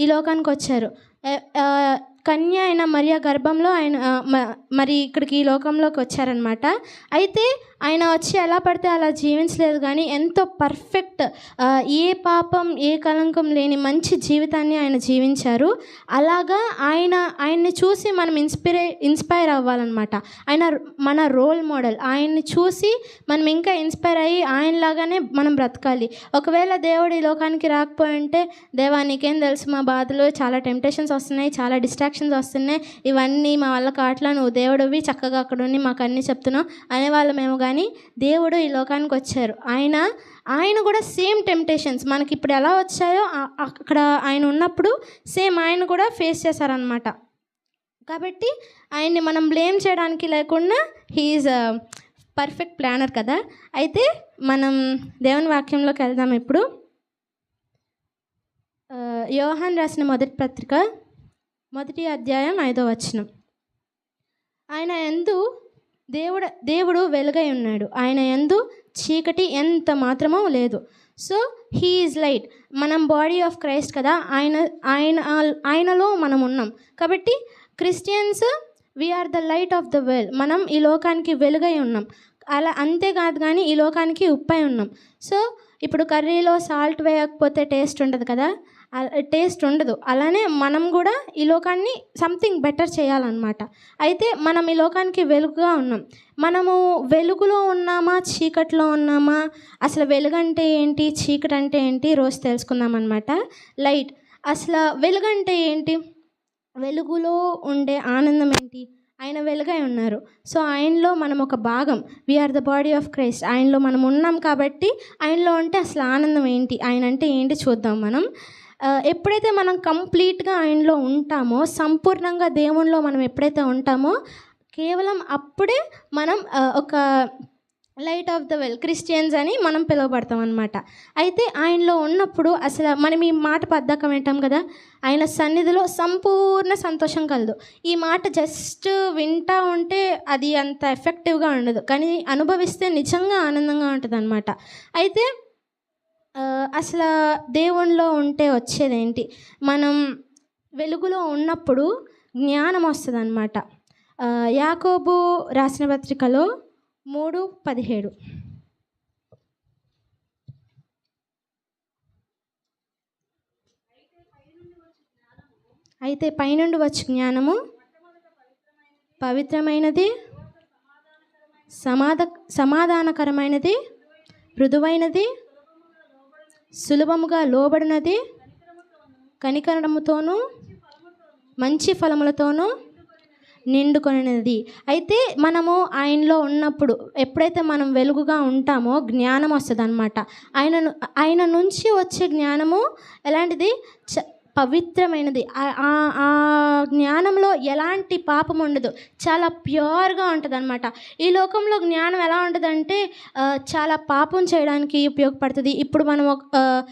ఈ లోకానికి వచ్చారు. కన్య అయిన మరియ గర్భంలో ఆయన మ- మరి ఇక్కడికి ఈ లోకంలోకి వచ్చారనమాట అయితే ఆయన వచ్చి ఎలా పడితే అలా జీవించలేదు కానీ ఎంతో పర్ఫెక్ట్ ఏ పాపం ఏ కలంకం లేని మంచి జీవితాన్ని ఆయన జీవించారు. అలాగా ఆయన ఆయన్ని చూసి మనం ఇన్స్పిరే ఇన్స్పైర్ అవ్వాలన్నమాట. ఆయన మన రోల్ మోడల్ ఆయన్ని చూసి మనం ఇంకా ఇన్స్పైర్ అయ్యి ఆయనలాగానే మనం బ్రతకాలి. ఒకవేళ దేవుడు ఈ లోకానికి రాకపోయి ఉంటే దేవా నీకేం తెలుసు? మా బాధలు చాలా టెంప్టేషన్స్ వస్తున్నాయి చాలా డిస్ట్రాక్షన్స్ వస్తున్నాయి. ఇవన్నీ మా వల్ల కాట్లా నువ్వు దేవుడివి చక్కగా అక్కడ ఉండి మాకు అన్నీ చెప్తున్నావు. కానీ కానీ దేవుడు ఈ లోకానికి వచ్చారు. ఆయన ఆయన కూడా సేమ్ టెంప్టేషన్స్ మనకి ఇప్పుడు ఎలా వచ్చాయో అక్కడ ఆయన ఉన్నప్పుడు సేమ్ ఆయన కూడా ఫేస్ చేశారనమాట కాబట్టి ఆయన్ని మనం బ్లేమ్ చేయడానికి లేకుండా హీఈస్ పర్ఫెక్ట్ ప్లానర్ కదా. అయితే మనం దేవుని వాక్యంలోకి వెళ్దాం ఇప్పుడు. యోహాన్ రాసిన మొదటి పత్రిక మొదటి అధ్యాయం ఐదో వచనం. ఆయన ఎందు దేవుడు దేవుడు వెలుగై ఉన్నాడు. ఆయన ఎందు చీకటి ఎంత మాత్రమూ లేదు. సో హీ ఈజ్ లైట్ మనం బాడీ ఆఫ్ క్రైస్ట్ కదా ఆయన ఆయన ఆయనలో మనం ఉన్నాం. కాబట్టి Christians we are the light of the world మనం ఈ లోకానికి వెలుగై ఉన్నాం. అలా అంతేకాదు కానీ ఈ లోకానికి ఉప్పై ఉన్నాం. సో ఇప్పుడు కర్రీలో సాల్ట్ వేయకపోతే టేస్ట్ ఉండదు కదా? టేస్ట్ ఉండదు. అలానే మనం కూడా ఈ లోకాన్ని సంథింగ్ బెటర్ చేయాలన్నమాట. అయితే మనం ఈ లోకానికి వెలుగుగా ఉన్నాం. మనము వెలుగులో ఉన్నామా? చీకట్లో ఉన్నామా? అసలు వెలుగంటే ఏంటి? చీకటి అంటే ఏంటి? రోజు తెలుసుకుందాం అనమాట లైట్. అసలు వెలుగంటే ఏంటి? వెలుగులో ఉండే ఆనందం ఏంటి? ఆయన వెలుగై ఉన్నారు. సో ఆయనలో మనం ఒక భాగం. We are the body of Christ ఆయనలో మనం ఉన్నాం కాబట్టి ఆయనలో ఉంటే అసలు ఆనందం ఏంటి? ఆయన అంటే ఏంటి చూద్దాం మనం. ఎప్పుడైతే మనం కంప్లీట్గా ఆయనలో ఉంటామో సంపూర్ణంగా దేవునిలో మనం ఎప్పుడైతే ఉంటామో కేవలం అప్పుడే మనం ఒక light of the well Christians అని మనం పిలువబడతాం అనమాట అయితే ఆయనలో ఉన్నప్పుడు అసలు మనం ఈ మాట పద్దాక వింటాం కదా ఆయన సన్నిధిలో సంపూర్ణ సంతోషం కలదు. ఈ మాట జస్ట్ వింటా ఉంటే అది అంత ఎఫెక్టివ్గా ఉండదు. కానీ అనుభవిస్తే నిజంగా ఆనందంగా ఉంటుంది అనమాట అయితే అసలు దేవునిలో ఉంటే వచ్చేది ఏంటి మనం వెలుగులో ఉన్నప్పుడు జ్ఞానం వస్తుంది అనమాట యాకోబు రాసిన పత్రికలో మూడు పదిహేడు. అయితే పైనుండి వచ్చే జ్ఞానము. పవిత్రమైనది సమాధ సమాధానకరమైనది మృదువైనది సులభముగా లోబడినది కనికరముతోనూ మంచి ఫలములతోనూ నిండుకొనినది. అయితే మనము ఆయనలో ఉన్నప్పుడు ఎప్పుడైతే మనం వెలుగుగా ఉంటామో జ్ఞానం వస్తుంది అనమాట ఆయన ఆయన నుంచి వచ్చే జ్ఞానము ఎలాంటిది? చ పవిత్రమైనది. ఆ- జ్ఞానంలో ఎలాంటి పాపం ఉండదు. చాలా ప్యూర్గా ఉంటుంది అనమాట ఈ లోకంలో జ్ఞానం ఎలా ఉంటుందంటే చాలా పాపం చేయడానికి ఉపయోగపడుతుంది. ఇప్పుడు మనం ఒక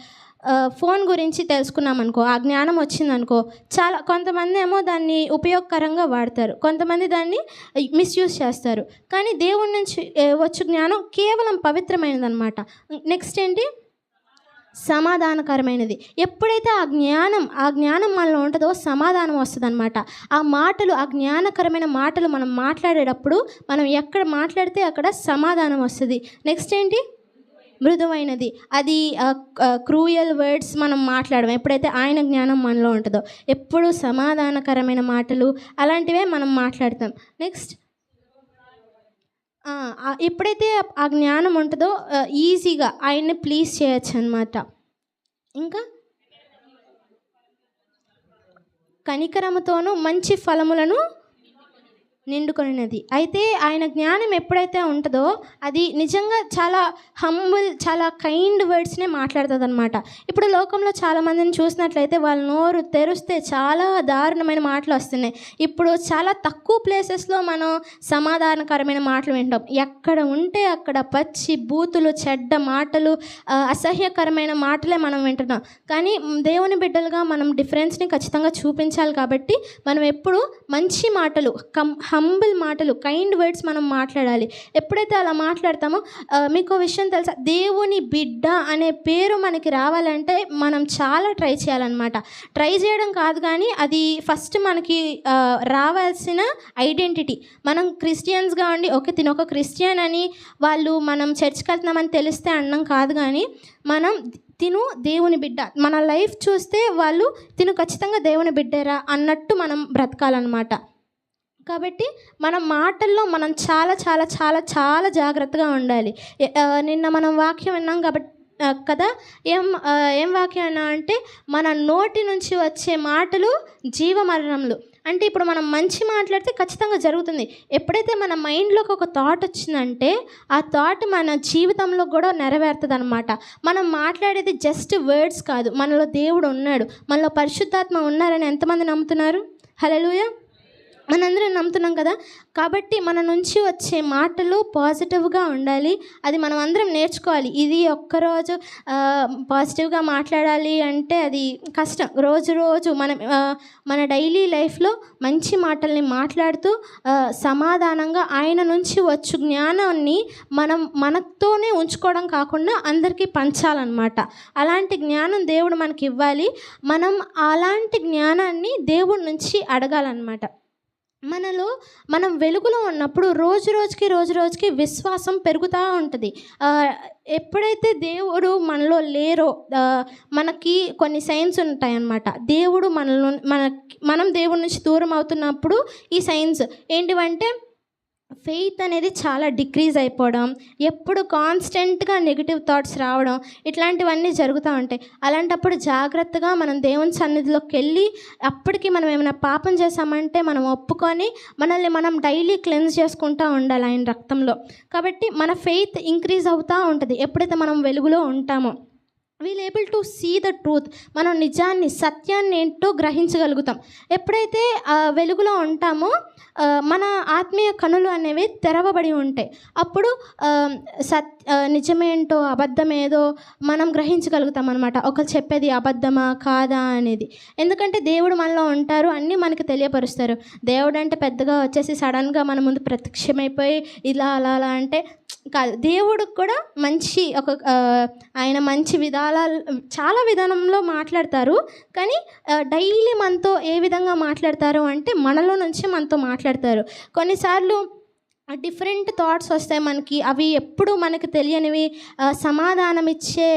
ఫోన్ గురించి తెలుసుకున్నాం అనుకో ఆ జ్ఞానం వచ్చిందనుకో చాలా కొంతమంది ఏమో దాన్ని ఉపయోగకరంగా వాడతారు. కొంతమంది దాన్ని మిస్యూజ్ చేస్తారు. కానీ దేవుడి నుంచి వచ్చే వచ్చు జ్ఞానం కేవలం పవిత్రమైనది అనమాట నెక్స్ట్ ఏంటి? సమాధానకరమైనది. ఎప్పుడైతే ఆ జ్ఞానం ఆ జ్ఞానం మనలో ఉంటుందో సమాధానం వస్తుంది ఆ మాటలు ఆ జ్ఞానకరమైన మాటలు మనం మాట్లాడేటప్పుడు మనం ఎక్కడ మాట్లాడితే అక్కడ సమాధానం వస్తుంది. నెక్స్ట్ ఏంటి? మృదువైనది. అది క్రూయల్ వర్డ్స్ మనం మాట్లాడడం ఎప్పుడైతే ఆయన జ్ఞానం మనలో ఉంటుందో. ఎప్పుడు సమాధానకరమైన మాటలు అలాంటివే మనం మాట్లాడతాం. నెక్స్ట్ ఎప్పుడైతే ఆ జ్ఞానం ఉంటుందో ఈజీగా ఆయన్ని ప్లీజ్ చేయొచ్చు అనమాట ఇంకా? కనికరముతోనూ మంచి ఫలములను నిండుకొనినది. అయితే ఆయన జ్ఞానం ఎప్పుడైతే ఉంటుందో అది నిజంగా చాలా హంబుల్ చాలా కైండ్ వర్డ్స్నే మాట్లాడుతుంది అనమాట ఇప్పుడు లోకంలో చాలామందిని చూసినట్లయితే వాళ్ళ నోరు తెరిస్తే చాలా దారుణమైన మాటలు వస్తున్నాయి. ఇప్పుడు చాలా తక్కువ ప్లేసెస్లో మనం సమాధానకరమైన మాటలు వింటాం. ఎక్కడ ఉంటే అక్కడ పచ్చి బూతులు చెడ్డ మాటలు అసహ్యకరమైన మాటలే మనం వింటున్నాం. కానీ దేవుని బిడ్డలుగా మనం డిఫరెన్స్ని ఖచ్చితంగా చూపించాలి కాబట్టి మనం ఎప్పుడు మంచి మాటలు కం హంబుల్ మాటలు కైండ్ వర్డ్స్ మనం మాట్లాడాలి. ఎప్పుడైతే అలా మాట్లాడతామో మీకు విషయం తెలుసా? దేవుని బిడ్డ అనే పేరు మనకి రావాలంటే మనం చాలా ట్రై చేయాలన్నమాట. ట్రై చేయడం కాదు కానీ అది ఫస్ట్ మనకి రావాల్సిన ఐడెంటిటీ మనం క్రిస్టియన్స్గా ఉండి ఓకే తిన ఒక క్రిస్టియన్ అని వాళ్ళు మనం చర్చ్కి వెళ్తున్నామని తెలిస్తే అన్నం కాదు కానీ మనం తిను దేవుని బిడ్డ. మన లైఫ్ చూస్తే వాళ్ళు తిను ఖచ్చితంగా దేవుని బిడ్డరా అన్నట్టు మనం బ్రతకాలన్నమాట. కాబట్టి మన మాటల్లో మనం చాలా చాలా చాలా చాలా జాగ్రత్తగా ఉండాలి. నిన్న మనం వాక్యం విన్నాం కాబట్టి కదా? ఏం ఏం వాక్యం అన్నా అంటే మన నోటి నుంచి వచ్చే మాటలు జీవమరణములు. అంటే ఇప్పుడు మనం మంచి మాట్లాడితే ఖచ్చితంగా జరుగుతుంది. ఎప్పుడైతే మన మైండ్లోకి ఒక థాట్ వచ్చిందంటే ఆ థాట్ మన జీవితంలో కూడా నెరవేరుతుంది అనమాట మనం మాట్లాడేది జస్ట్ వర్డ్స్ కాదు. మనలో దేవుడు ఉన్నాడు. మనలో పరిశుద్ధాత్మ ఉన్నారని ఎంతమంది నమ్ముతున్నారు? హలోయ మనందరం నమ్ముతున్నాం కదా? కాబట్టి మన నుంచి వచ్చే మాటలు పాజిటివ్గా ఉండాలి. అది మనం అందరం నేర్చుకోవాలి. ఇది ఒక్కరోజు పాజిటివ్గా మాట్లాడాలి అంటే అది కష్టం. రోజు రోజు మనం మన డైలీ లైఫ్లో మంచి మాటల్ని మాట్లాడుతూ సమాధానంగా ఆయన నుంచి వచ్చు జ్ఞానాన్ని మనం మనతోనే ఉంచుకోవడం కాకుండా అందరికీ పంచాలన్నమాట. అలాంటి జ్ఞానం దేవుడు మనకి ఇవ్వాలి మనం అలాంటి జ్ఞానాన్ని దేవుడి నుంచి అడగాలన్నమాట. మనలో మనం వెలుగులో ఉన్నప్పుడు రోజు రోజుకి రోజు రోజుకి విశ్వాసం పెరుగుతూ ఉంటుంది. ఎప్పుడైతే దేవుడు మనలో లేరో మనకి కొన్ని సైన్స్ ఉంటాయన్నమాట. దేవుడు మనలో మన మనం దేవుడి నుంచి దూరం అవుతున్నప్పుడు ఈ సైన్స్ ఏంటివంటే ఫెయిత్ అనేది చాలా డిక్రీజ్ అయిపోవడం ఎప్పుడు కాన్స్టెంట్గా నెగిటివ్ థాట్స్ రావడం ఇట్లాంటివన్నీ జరుగుతూ ఉంటాయి. అలాంటప్పుడు జాగ్రత్తగా మనం దేవుని సన్నిధిలోకి వెళ్ళి అప్పటికి మనం ఏమైనా పాపం చేసామంటే మనం ఒప్పుకొని మనల్ని మనం డైలీ క్లెన్స్ చేసుకుంటూ ఉండాలి ఆయన రక్తంలో. కాబట్టి మన ఫెయిత్ ఇంక్రీజ్ అవుతూ ఉంటుంది ఎప్పుడైతే మనం వెలుగులో ఉంటామో. We'll able to see the truth. మనం నిజాన్ని సత్యాన్ని ఏంటో గ్రహించగలుగుతాం. ఎప్పుడైతే వెలుగులో ఉంటామో మన ఆత్మీయ కనులు అనేవి తెరవబడి ఉంటాయి. అప్పుడు సత్ నిజమేంటో అబద్ధమేదో మనం గ్రహించగలుగుతాం అనమాట ఒకరు చెప్పేది అబద్ధమా కాదా అనేది. ఎందుకంటే దేవుడు మనలో ఉంటారు అన్నీ మనకి తెలియపరుస్తారు. దేవుడు అంటే పెద్దగా వచ్చేసి సడన్గా మన ముందు ప్రత్యక్షమైపోయి ఇలా అలా అలా అంటే కాదు దేవుడికి కూడా మంచి ఒక ఆయన మంచి విధాల చాలా విధానంలో మాట్లాడతారు. కానీ డైలీ మనతో ఏ విధంగా మాట్లాడతారు అంటే మనలో నుంచి మనతో మాట్లాడతారు. కొన్నిసార్లు డిఫరెంట్ థాట్స్ వస్తాయి మనకి. అవి ఎప్పుడు మనకు తెలియనివి సమాధానం ఇచ్చే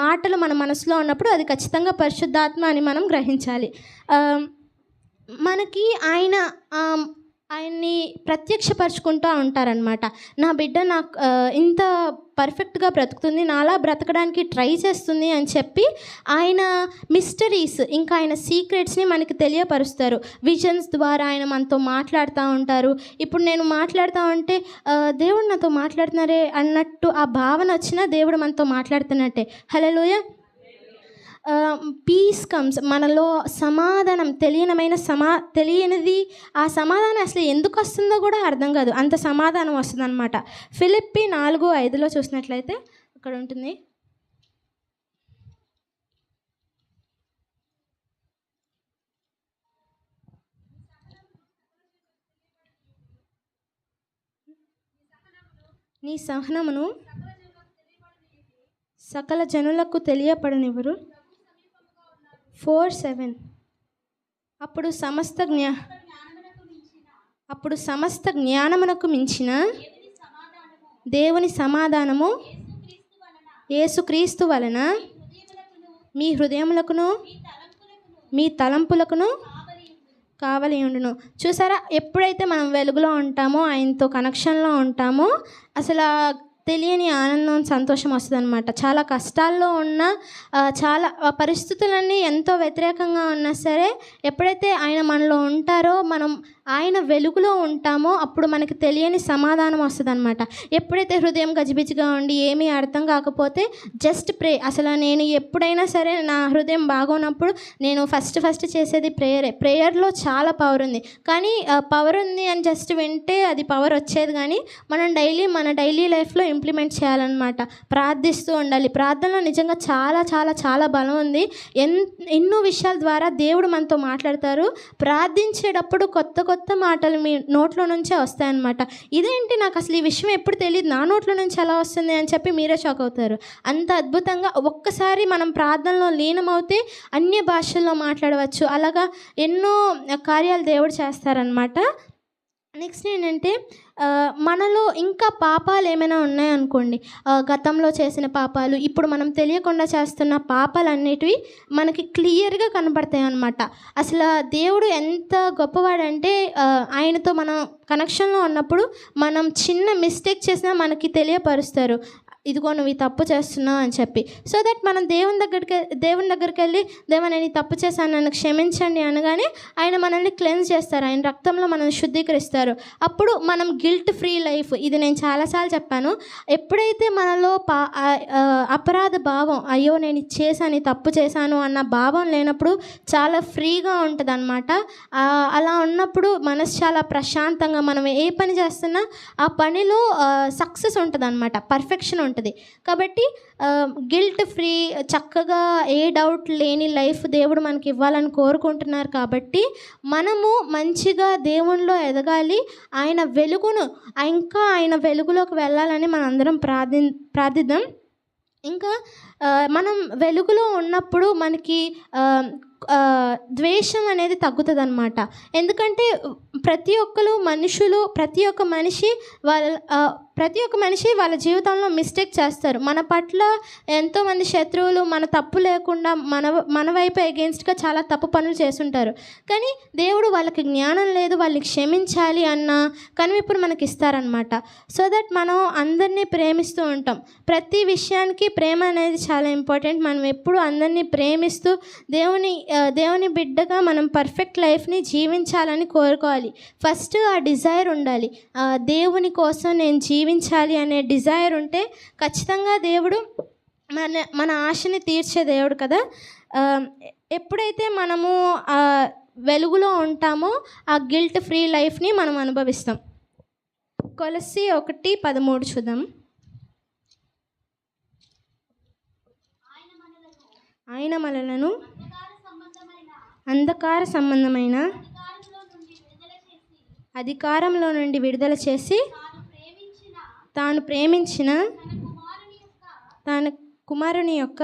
మాటలు మన మనసులో ఉన్నప్పుడు అది ఖచ్చితంగా పరిశుద్ధాత్మ అని మనం గ్రహించాలి. మనకి ఆయన ఆయన్ని ప్రత్యక్షపరచుకుంటూ ఉంటారనమాట నా బిడ్డ నాకు ఇంత పర్ఫెక్ట్గా బ్రతుకుతుంది నాలా బ్రతకడానికి ట్రై చేస్తుంది అని చెప్పి ఆయన మిస్టరీస్ ఇంకా ఆయన సీక్రెట్స్ని మనకి తెలియపరుస్తారు. విజన్స్ ద్వారా ఆయన మనతో మాట్లాడుతూ ఉంటారు. ఇప్పుడు నేను మాట్లాడుతూ ఉంటే దేవుడు నాతో మాట్లాడుతున్నారే అన్నట్టు ఆ భావన వచ్చినా దేవుడు మనతో మాట్లాడుతున్నట్టే. హలో పీస్ కమ్స్ మనలో సమాధానం తెలియనమైన సమా తెలియనిది ఆ సమాధానం అసలు ఎందుకు వస్తుందో కూడా అర్థం కాదు. అంత సమాధానం వస్తుంది అనమాట ఫిలిప్పి నాలుగు ఐదులో చూసినట్లయితే అక్కడ ఉంటుంది. నీ సహనమును సకల జనులకు తెలియపడనివ్వరు. Four seven. అప్పుడు సమస్త జ్ఞా అప్పుడు సమస్త జ్ఞానమునకు మించిన దేవుని సమాధానము యేసుక్రీస్తు వలన మీ హృదయములకును మీ తలంపులకును కావలి ఉండును. చూసారా? ఎప్పుడైతే మనం వెలుగులో ఉంటామో ఆయనతో కనెక్షన్లో ఉంటామో అసలు తెలియని ఆనందం సంతోషం వస్తుంది అనమాట చాలా కష్టాల్లో ఉన్న చాలా పరిస్థితులన్నీ ఎంతో వ్యతిరేకంగా ఉన్నా సరే ఎప్పుడైతే ఆయన మనలో ఉంటారో మనం ఆయన వెలుగులో ఉంటామో అప్పుడు మనకి తెలియని సమాధానం వస్తుంది అనమాట ఎప్పుడైతే హృదయం గజిబిజిగా ఉండి ఏమీ అర్థం కాకపోతే జస్ట్ ప్రే అసలు నేను ఎప్పుడైనా సరే నా హృదయం బాగోనప్పుడు నేను ఫస్ట్ ఫస్ట్ చేసేది ప్రేయరే ప్రేయర్లో చాలా పవర్ ఉంది. కానీ పవర్ ఉంది అని జస్ట్ వింటే అది పవర్ వచ్చేది కానీ మనం డైలీ మన డైలీ లైఫ్లో ఇంప్లిమెంట్ చేయాలన్నమాట. ప్రార్థిస్తూ ఉండాలి. ప్రార్థనలో నిజంగా చాలా చాలా చాలా బలం ఉంది. ఎన్ ఎన్నో విషయాల ద్వారా దేవుడు మనతో మాట్లాడతారు. ప్రార్థించేటప్పుడు కొత్త కొత్త మాటలు మీ నోట్లో నుంచే వస్తాయన్నమాట. ఇదేంటి నాకు అసలు ఈ విషయం ఎప్పుడు తెలియదు నా నోట్లో నుంచి ఎలా వస్తుంది అని చెప్పి మీరే షాక్ అవుతారు. అంత అద్భుతంగా ఒక్కసారి మనం ప్రార్థనలో లీనమవుతే అన్య భాషల్లో మాట్లాడవచ్చు. అలాగా ఎన్నో కార్యాలు దేవుడు చేస్తారనమాట నెక్స్ట్ ఏంటంటే మనలో ఇంకా పాపాలు ఏమైనా ఉన్నాయనుకోండి గతంలో చేసిన పాపాలు ఇప్పుడు మనం తెలియకుండా చేస్తున్న పాపాలు అన్నిటివి మనకి క్లియర్గా కనపడతాయి అన్నమాట అసలు దేవుడు ఎంత గొప్పవాడంటే ఆయనతో మనం కనెక్షన్లో ఉన్నప్పుడు మనం చిన్న మిస్టేక్ చేసినా మనకి తెలియపరుస్తారు. ఇదిగో నువ్వు ఈ తప్పు చేస్తున్నావు అని చెప్పి. సో దట్ మనం దేవుని దగ్గరికి దేవుని దగ్గరికి వెళ్ళి దేవుని నేను ఈ తప్పు చేశాను నన్ను క్షమించండి అనగానే ఆయన మనల్ని క్లెన్స్ చేస్తారు. ఆయన రక్తంలో మనల్ని శుద్ధీకరిస్తారు. అప్పుడు మనం గిల్ట్ ఫ్రీ లైఫ్ ఇది నేను చాలాసార్లు చెప్పాను. ఎప్పుడైతే మనలో పా అపరాధ భావం అయ్యో నేను చేశాను ఈ తప్పు చేశాను అన్న భావం లేనప్పుడు చాలా ఫ్రీగా ఉంటుంది అనమాట అలా ఉన్నప్పుడు మనసు చాలా ప్రశాంతంగా మనం ఏ పని చేస్తున్నా ఆ పనిలో సక్సెస్ ఉంటుంది అనమాట పర్ఫెక్షన్ ఉంటుంది. ఉంటుంది. కాబట్టి గిల్ట్ ఫ్రీ చక్కగా ఏ డౌట్ లేని లైఫ్ దేవుడు మనకి ఇవ్వాలని కోరుకుంటున్నారు కాబట్టి మనము మంచిగా దేవునిలో ఎదగాలి ఆయన వెలుగును ఇంకా ఆయన వెలుగులోకి వెళ్ళాలని మనందరం ప్రార్థి ప్రార్థిద్దాం. ఇంకా మనం వెలుగులో ఉన్నప్పుడు మనకి ద్వేషం అనేది తగ్గుతుంది అనమాట ఎందుకంటే ప్రతి ఒక్కరు మనుషులు ప్రతి ఒక్క మనిషి వాళ్ళ ప్రతి ఒక్క మనిషి వాళ్ళ జీవితంలో మిస్టేక్ చేస్తారు. మన పట్ల ఎంతోమంది శత్రువులు మన తప్పు లేకుండా మన మన వైపు అగేన్స్ట్గా చాలా తప్పు పనులు చేస్తుంటారు. కానీ దేవుడు వాళ్ళకి జ్ఞానం లేదు వాళ్ళని క్షమించాలి అన్న కనువిప్పుడు మనకి ఇస్తారనమాట సో దట్ మనం అందరినీ ప్రేమిస్తూ ఉంటాం. ప్రతి విషయానికి ప్రేమ అనేది చాలా ఇంపార్టెంట్. మనం ఎప్పుడు అందరినీ ప్రేమిస్తూ దేవుని దేవుని బిడ్డగా మనం పర్ఫెక్ట్ లైఫ్ని జీవించాలని కోరుకోవాలి. ఫస్ట్ ఆ డిజైర్ ఉండాలి. దేవుని కోసం నేను జీవించాలి అనే డిజైర్ ఉంటే ఖచ్చితంగా దేవుడు మన మన ఆశని తీర్చే దేవుడు కదా. ఎప్పుడైతే మనము వెలుగులో ఉంటామో ఆ గిల్ట్ ఫ్రీ లైఫ్ని మనం అనుభవిస్తాం. కొలసి ఒకటి పదమూడు చూద్దాం. ఆయన మనలను అంధకార సంబంధమైన అధికారంలో నుండి విడుదల చేసి తాను ప్రేమించిన తన కుమారుని యొక్క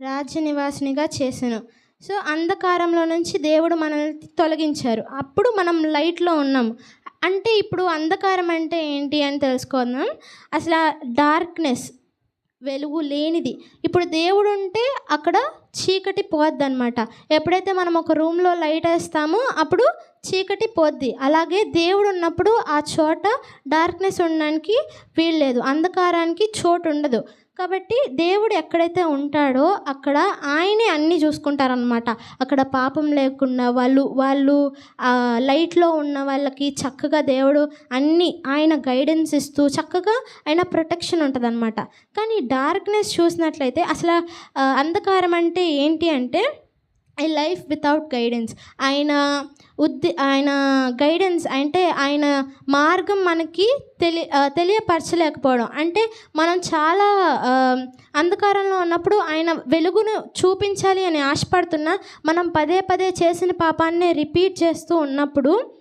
రాజ్య నివాసినిగా చేశాను. సో అంధకారంలో నుంచి దేవుడు మనల్ని తొలగించారు. అప్పుడు మనం లైట్లో ఉన్నాం. అంటే ఇప్పుడు అంధకారం అంటే ఏంటి అని తెలుసుకుందాం. అసలు డార్క్నెస్ వెలుగు లేనిది. ఇప్పుడు దేవుడు ఉంటే అక్కడ చీకటి పోద్ది అనమాట ఎప్పుడైతే మనం ఒక రూమ్లో లైట్ వేస్తామో అప్పుడు చీకటి పోద్ది. అలాగే దేవుడు ఉన్నప్పుడు ఆ చోట డార్క్నెస్ ఉండడానికి వీల్లేదు. అంధకారానికి చోటు ఉండదు కాబట్టి దేవుడు ఎక్కడైతే ఉంటాడో అక్కడ ఆయనే అన్నీ చూసుకుంటారనమాట అక్కడ పాపం లేకుండా వాళ్ళు వాళ్ళు లైట్లో ఉన్న వాళ్ళకి చక్కగా దేవుడు అన్నీ ఆయన గైడెన్స్ ఇస్తూ చక్కగా ఆయన ప్రొటెక్షన్ ఉంటుంది కానీ డార్క్నెస్ చూసినట్లయితే అసలు అంధకారం అంటే ఏంటి అంటే ఐ లైఫ్ వితౌట్ గైడెన్స్ ఆయన ఉద్ది ఆయన గైడెన్స్ అంటే ఆయన మార్గం మనకి తెలి తెలియపరచలేకపోవడం. అంటే మనం చాలా అంధకారంలో ఉన్నప్పుడు ఆయన వెలుగును చూపించాలి అని ఆశపడుతున్నా మనం పదే పదే చేసిన పాపాన్ని రిపీట్ చేస్తూ ఉన్నప్పుడు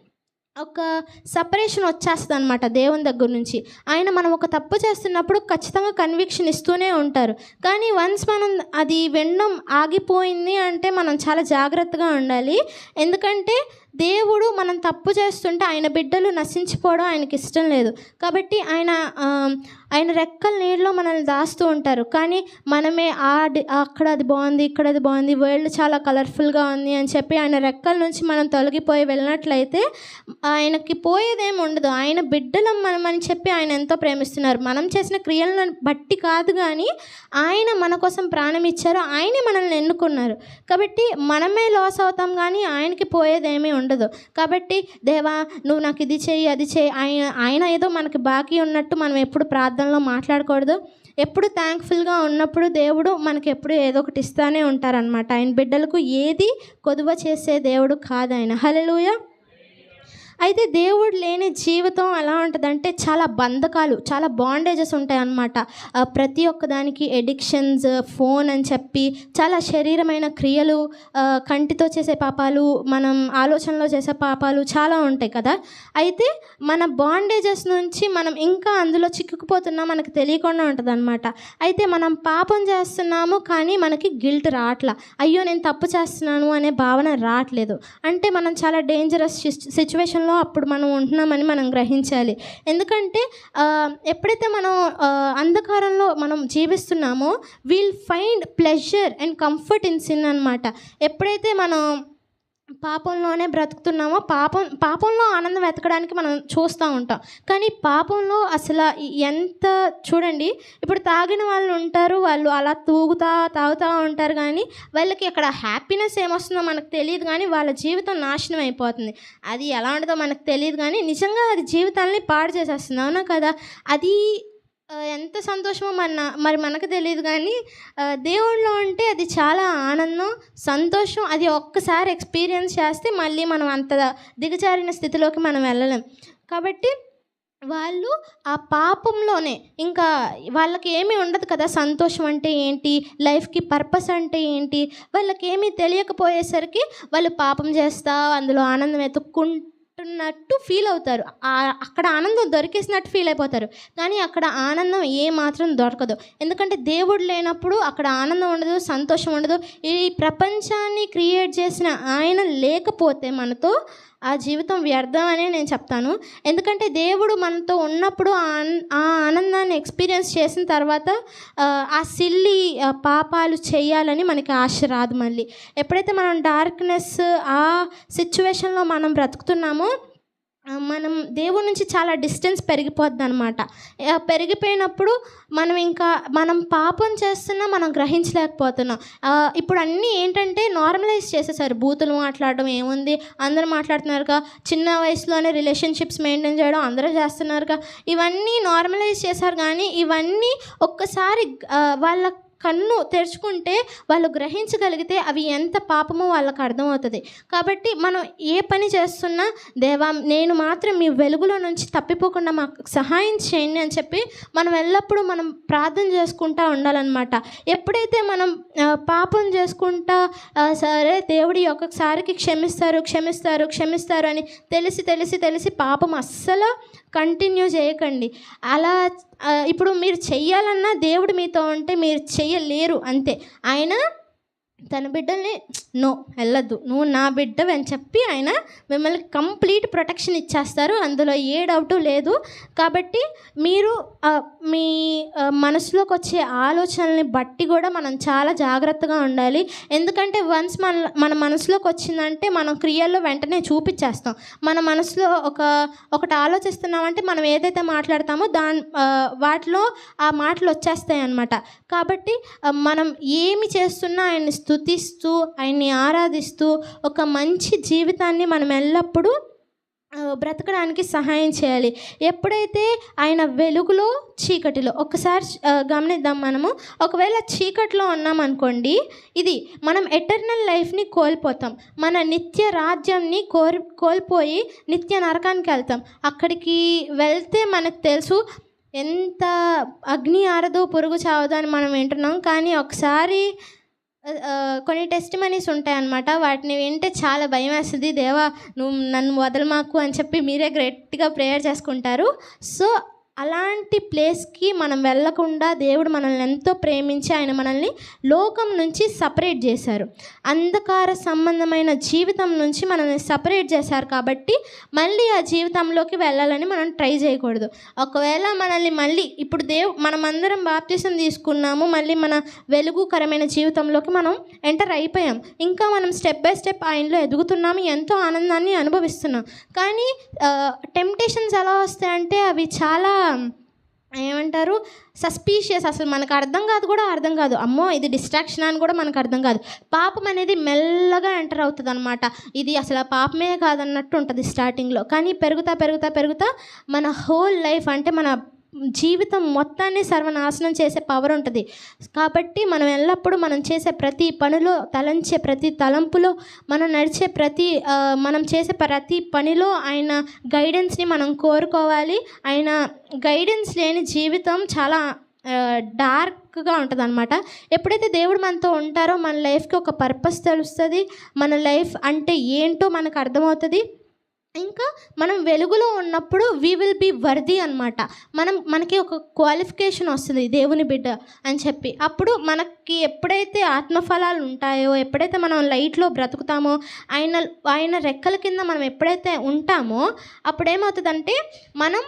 ఒక సపరేషన్ వచ్చేస్తుంది అనమాట దేవుని దగ్గర నుంచి. ఆయన మనం ఒక తప్పు చేస్తున్నప్పుడు ఖచ్చితంగా కన్విక్షన్ ఇస్తూనే ఉంటారు. కానీ వన్స్ మనం అది వినడం ఆగిపోయింది అంటే మనం చాలా జాగ్రత్తగా ఉండాలి. ఎందుకంటే దేవుడు మనం తప్పు చేస్తుంటే ఆయన బిడ్డలు నశించిపోవడం ఆయనకి ఇష్టం లేదు. కాబట్టి ఆయన ఆయన రెక్కల నీళ్ళలో మనల్ని దాస్తూ ఉంటారు. కానీ మనమే ఆ అక్కడ అది బాగుంది ఇక్కడ అది బాగుంది వరల్డ్ చాలా కలర్ఫుల్గా ఉంది అని చెప్పి ఆయన రెక్కల నుంచి మనం తొలగిపోయి వెళ్ళినట్లయితే ఆయనకి పోయేదేమి ఉండదు. ఆయన బిడ్డలం మనం అని చెప్పి ఆయన ఎంతో ప్రేమిస్తున్నారు. మనం చేసిన క్రియలను బట్టి కాదు కానీ ఆయన మన కోసం ప్రాణం ఇచ్చారు. ఆయనే మనల్ని ఎన్నుకున్నారు. కాబట్టి మనమే లాస్ అవుతాం కానీ ఆయనకి పోయేదేమీ ఉండదు. ఉండదు. కాబట్టి దేవా నువ్వు నాకు ఇది చేయి అది చేయి. ఆయన ఆయన ఏదో మనకి బాకీ ఉన్నట్టు మనం ఎప్పుడు ప్రార్థనలో మాట్లాడకూడదు. ఎప్పుడు థ్యాంక్ఫుల్గా ఉన్నప్పుడు దేవుడు మనకి ఎప్పుడు ఏదో ఒకటి ఇస్తానే ఉంటారనమాట ఆయన బిడ్డలకు ఏది కొదువ చేసే దేవుడు కాదు ఆయన హల్లెలూయా అయితే దేవుడు లేని జీవితం ఎలా ఉంటుందంటే చాలా బంధకాలు చాలా బాండేజెస్ ఉంటాయి అన్నమాట. ప్రతి ఒక్క దానికి ఎడిక్షన్స్ ఫోన్ అని చెప్పి చాలా శరీరమైన క్రియలు కంటితో చేసే పాపాలు మనం ఆలోచనలో చేసే పాపాలు చాలా ఉంటాయి కదా. అయితే మన బాండేజెస్ నుంచి మనం ఇంకా అందులో చిక్కుకుపోతున్నా మనకు తెలియకుండా ఉంటుందన్నమాట. అయితే మనం పాపం చేస్తున్నాము కానీ మనకి గిల్ట్ రావట్లా అయ్యో నేను తప్పు చేస్తున్నాను అనే భావన రావట్లేదు అంటే మనం చాలా డేంజరస్ సిచ్యువేషన్లో అప్పుడు మనం ఉంటున్నామని మనం గ్రహించాలి. ఎందుకంటే ఎప్పుడైతే మనం అంధకారంలో మనం జీవిస్తున్నామో will find pleasure and comfort in sin అనమాట ఎప్పుడైతే మనం పాపంలోనే బ్రతుకుతున్నామో పాపం పాపంలో ఆనందం వెతకడానికి మనం చూస్తూ ఉంటాం. కానీ పాపంలో అసలు ఎంత చూడండి ఇప్పుడు తాగిన వాళ్ళు ఉంటారు వాళ్ళు అలా తూగుతా తాగుతూ ఉంటారు కానీ వాళ్ళకి అక్కడ హ్యాపీనెస్ ఏమొస్తుందో మనకు తెలియదు కానీ వాళ్ళ జీవితం నాశనం అయిపోతుంది. అది ఎలా ఉంటుందో మనకు తెలియదు కానీ నిజంగా అది జీవితాన్ని పాడు చేసేస్తుంది. అవునా కదా? అది ఎంత సంతోషమో మన మరి మనకు తెలియదు కానీ దేవుళ్ళు దేవుళ్ళో అది చాలా ఆనందం సంతోషం అది ఒక్కసారి ఎక్స్పీరియన్స్ చేస్తే మళ్ళీ మనం అంత దిగజారిన స్థితిలోకి మనం వెళ్ళలేం. కాబట్టి వాళ్ళు ఆ పాపంలోనే ఇంకా వాళ్ళకి ఏమీ ఉండదు కదా సంతోషం అంటే ఏంటి లైఫ్కి పర్పస్ అంటే ఏంటి వాళ్ళకి ఏమీ తెలియకపోయేసరికి వాళ్ళు పాపం చేస్తా అందులో ఆనందం ఎత్తుక్కుంటున్నట్టు ఫీల్ అవుతారు. అక్కడ ఆనందం దొరికేసినట్టు ఫీల్ అయిపోతారు. కానీ అక్కడ ఆనందం ఏ మాత్రం దొరకదు. ఎందుకంటే దేవుడు లేనప్పుడు అక్కడ ఆనందం ఉండదు సంతోషం ఉండదు. ఈ ప్రపంచాన్ని క్రియేట్ చేసిన ఆయన లేకపోతే మనతో ఆ జీవితం వ్యర్థం అనే నేను చెప్తాను. ఎందుకంటే దేవుడు మనతో ఉన్నప్పుడు ఆ ఆ ఆనందాన్ని ఎక్స్పీరియన్స్ చేసిన తర్వాత ఆ, సిల్లి పాపాలు చేయాలని మనకి ఆశ రాదు మళ్ళీ. ఎప్పుడైతే మనం డార్క్నెస్ ఆ సిచ్యువేషన్లో మనం బ్రతుకుతున్నామో మనం దేవుడి నుంచి చాలా డిస్టెన్స్ పెరిగిపోద్ది అనమాట పెరిగిపోయినప్పుడు మనం ఇంకా మనం పాపం చేస్తున్నా మనం గ్రహించలేకపోతున్నాం. ఇప్పుడు అన్నీ ఏంటంటే నార్మలైజ్ చేసేసారు. బూతులు మాట్లాడడం ఏముంది? అందరూ మాట్లాడుతున్నారుగా. చిన్న వయసులోనే రిలేషన్షిప్స్ మెయింటైన్ చేయడం అందరూ చేస్తున్నారుగా. ఇవన్నీ నార్మలైజ్ చేశారు కానీ ఇవన్నీ ఒక్కసారి వాళ్ళ కన్ను తెరుచుకుంటే వాళ్ళు గ్రహించగలిగితే అవి ఎంత పాపమో వాళ్ళకి అర్థమవుతుంది. కాబట్టి మనం ఏ పని చేస్తున్నా దేవా నేను మాత్రం మీ వెలుగులో నుంచి తప్పిపోకుండా మాకు సహాయం చేయండి అని చెప్పి మనం ఎల్లప్పుడూ మనం ప్రార్థన చేసుకుంటా ఉండాలన్నమాట. ఎప్పుడైతే మనం పాపం చేసుకుంటా సరే దేవుడి ఒక్కొక్కసారికి క్షమిస్తారు క్షమిస్తారు క్షమిస్తారు అని తెలిసి తెలిసి తెలిసి పాపం అస్సలు కంటిన్యూ చేయకండి. అలా ఇప్పుడు మీరు చెయ్యాలన్నా దేవుడు మీతో ఉంటే మీరు చెయ్యలేరు అంతే. ఆయన తన బిడ్డల్ని నో వెళ్ళద్దు. నువ్వు నా బిడ్డవి అని చెప్పి ఆయన మిమ్మల్ని కంప్లీట్ ప్రొటెక్షన్ ఇచ్చేస్తారు. అందులో ఏ డౌటు లేదు. కాబట్టి మీరు మీ మనసులోకి వచ్చే ఆలోచనల్ని బట్టి కూడా మనం చాలా జాగ్రత్తగా ఉండాలి. ఎందుకంటే వన్స్ మన మన మనసులోకి వచ్చిందంటే మనం క్రియల్లో వెంటనే చూపించేస్తాం. మన మనసులో ఒక ఒకటి ఆలోచిస్తున్నామంటే మనం ఏదైతే మాట్లాడతామో దాని వాటిలో ఆ మాటలు వచ్చేస్తాయి అన్నమాట కాబట్టి మనం ఏమి చేస్తున్నా ఆయన్ని స్తుతిస్తూ ఆయన్ని ఆరాధిస్తూ ఒక మంచి జీవితాన్ని మనం ఎల్లప్పుడూ బ్రతకడానికి సహాయం చేయాలి. ఎప్పుడైతే ఆయన వెలుగులో చీకటిలో ఒకసారి గమనిద్దాం మనము. ఒకవేళ చీకట్లో ఉన్నామనుకోండి ఇది మనం ఎటర్నల్ లైఫ్ని కోల్పోతాం. మన నిత్య రాజ్యాన్ని కోరి కోల్పోయి నిత్య నరకానికి వెళ్తాం. అక్కడికి వెళ్తే మనకు తెలుసు ఎంత అగ్ని ఆరదో పురుగు చావదో అని మనం వింటున్నాం. కానీ ఒకసారి కొన్ని టెస్ట్ మనీస్ ఉంటాయన్నమాట. వాటిని వింటే చాలా భయం వేస్తుంది దేవా నువ్వు నన్ను వదలమాకు అని చెప్పి మీరే గ్రేట్గా ప్రేయర్ చేసుకుంటారు. సో అలాంటి ప్లేస్కి మనం వెళ్ళకుండా దేవుడు మనల్ని ఎంతో ప్రేమించి ఆయన మనల్ని లోకం నుంచి సపరేట్ చేశారు. అంధకార సంబంధమైన జీవితం నుంచి మనల్ని సపరేట్ చేశారు కాబట్టి మళ్ళీ ఆ జీవితంలోకి వెళ్ళాలని మనం ట్రై చేయకూడదు. ఒకవేళ మనల్ని మళ్ళీ ఇప్పుడు దేవు మనమందరం బాప్తీసం తీసుకున్నాము మళ్ళీ మన వెలుగుకరమైన జీవితంలోకి మనం ఎంటర్ అయిపోయాం. ఇంకా మనం స్టెప్ బై స్టెప్ ఆయనలో ఎదుగుతున్నాము ఎంతో ఆనందాన్ని అనుభవిస్తున్నాం. కానీ టెంప్టేషన్స్ ఎలా వస్తాయంటే అవి చాలా ఏమంటారు? సస్పీషియస్ అసలు మనకు అర్థం కాదు కూడా అర్థం కాదు. అమ్మో ఇది డిస్ట్రాక్షన్ అని కూడా మనకు అర్థం కాదు. పాపం అనేది మెల్లగా ఎంటర్ అవుతుంది అనమాట ఇది అసలు ఆ పాపమే కాదన్నట్టు ఉంటుంది స్టార్టింగ్లో కానీ పెరుగుతా పెరుగుతా పెరుగుతా మన హోల్ లైఫ్ అంటే మన జీవితం మొత్తాన్ని సర్వనాశనం చేసే పవర్ ఉంటుంది. కాబట్టి మనం ఎల్లప్పుడూ మనం చేసే ప్రతి పనిలో తలంచే ప్రతి తలంపులో మనం నడిచే ప్రతి మనం చేసే ప్రతి పనిలో ఆయన గైడెన్స్ని మనం కోరుకోవాలి. ఆయన గైడెన్స్ లేని జీవితం చాలా డార్క్గా ఉంటుంది అనమాట ఎప్పుడైతే దేవుడు మనతో ఉంటారో మన లైఫ్కి ఒక పర్పస్ తెలుస్తుంది. మన లైఫ్ అంటే ఏంటో మనకు అర్థమవుతుంది. ఇంకా మనం వెలుగులో ఉన్నప్పుడు వీ విల్ బీ వర్ది అనమాట మనం మనకి ఒక క్వాలిఫికేషన్ వస్తుంది దేవుని బిడ్డ అని చెప్పి. అప్పుడు మనకి ఎప్పుడైతే ఆత్మఫలాలు ఉంటాయో ఎప్పుడైతే మనం లైట్లో బ్రతుకుతామో ఆయన ఆయన రెక్కల కింద మనం ఎప్పుడైతే ఉంటామో అప్పుడేమవుతుందంటే మనం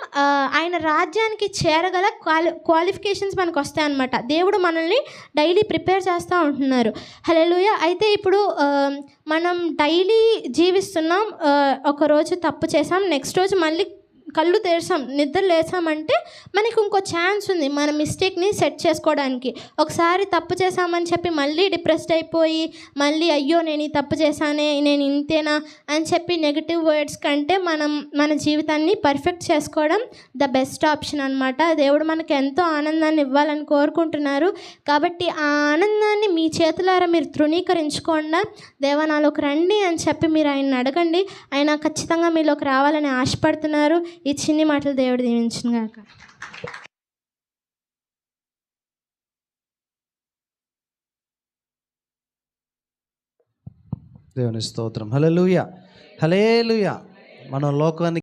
ఆయన రాజ్యానికి చేరగల క్వాలి క్వాలిఫికేషన్స్ మనకు వస్తాయి అనమాట దేవుడు మనల్ని డైలీ ప్రిపేర్ చేస్తూ ఉంటున్నారు. హలో అయితే ఇప్పుడు మనం డైలీ జీవిస్తున్నాం ఒకరోజు రోజు తప్పు చేసాం నెక్స్ట్ రోజు మళ్ళీ కళ్ళు తెరిచాం నిద్ర లేసామంటే మనకి ఇంకో ఛాన్స్ ఉంది మన మిస్టేక్ని సెట్ చేసుకోవడానికి. ఒకసారి తప్పు చేసామని చెప్పి మళ్ళీ డిప్రెస్డ్ అయిపోయి మళ్ళీ అయ్యో నేను ఈ తప్పు చేశానే నేను ఇంతేనా అని చెప్పి నెగిటివ్ వర్డ్స్ కంటే మనం మన జీవితాన్ని పర్ఫెక్ట్ చేసుకోవడం ద బెస్ట్ ఆప్షన్ అనమాట దేవుడు మనకు ఎంతో ఆనందాన్ని ఇవ్వాలని కోరుకుంటున్నారు. కాబట్టి ఆ ఆనందాన్ని మీ చేతులారా మీరు తృణీకరించకుండా. దేవా నాలోకి రండి అని చెప్పి మీరు ఆయన అడగండి. ఆయన ఖచ్చితంగా మీలోకి రావాలని ఆశపడుతున్నారు. ఈ చిన్ని మాటలు దేవుడు దీవించిన గాక. దేవుని స్తోత్రం. హలలుయ హలేలుయ మనం లోకానికి